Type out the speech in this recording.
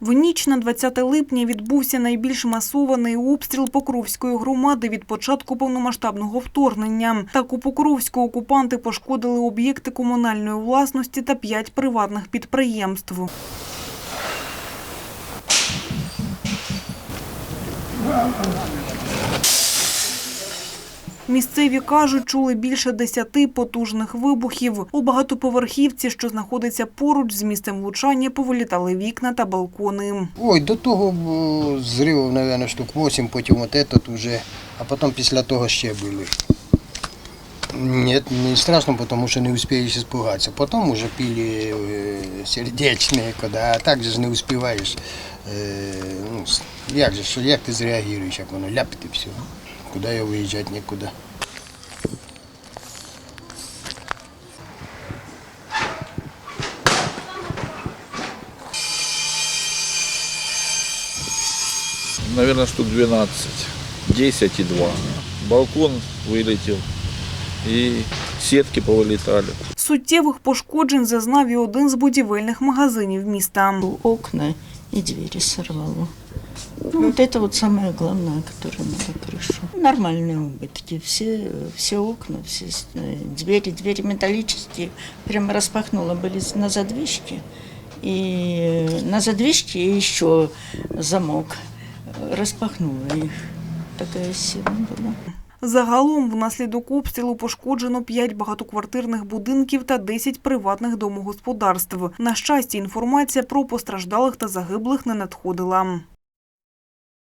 В ніч на 20 липня відбувся найбільш масований обстріл Покровської громади від початку повномасштабного вторгнення. Так у Покровську окупанти пошкодили об'єкти комунальної власності та п'ять приватних підприємств. Місцеві кажуть, чули більше десяти потужних вибухів. У багатоповерхівці, що знаходиться поруч з місцем влучання, повилітали вікна та балкони. Ой, до того е, зривів, мабуть, штук 8, потім от этот уже, а потім після того ще були. Нет, не страшно, потому что не успеешь испугаться. Потом уже пили э, сердечные, когда, а так же ж не успеваешь. Э, ну, с- як же, що, як ти зреагуєш, як воно ляпить і все. Куди я виїжджати, нікуди. наверное, штук 12, 10 и 2. Балкон вылетел и сетки повылетали. Суттєвих пошкоджень зазнав і один з будівельних магазинів міста. окна и двери сорвало. Ну, вот это вот самое главное, которое надо крышу. Нормальные убытки. Все, все окна, все с- э, двери, двери металлические. Прямо распахнуло были на задвижке. И на задвижке еще замок. Э, Распахнула их. Такая сила была. Загалом внаслідок обстрілу пошкоджено 5 багатоквартирних будинків та 10 приватних домогосподарств. На щастя, інформація про постраждалих та загиблих не надходила.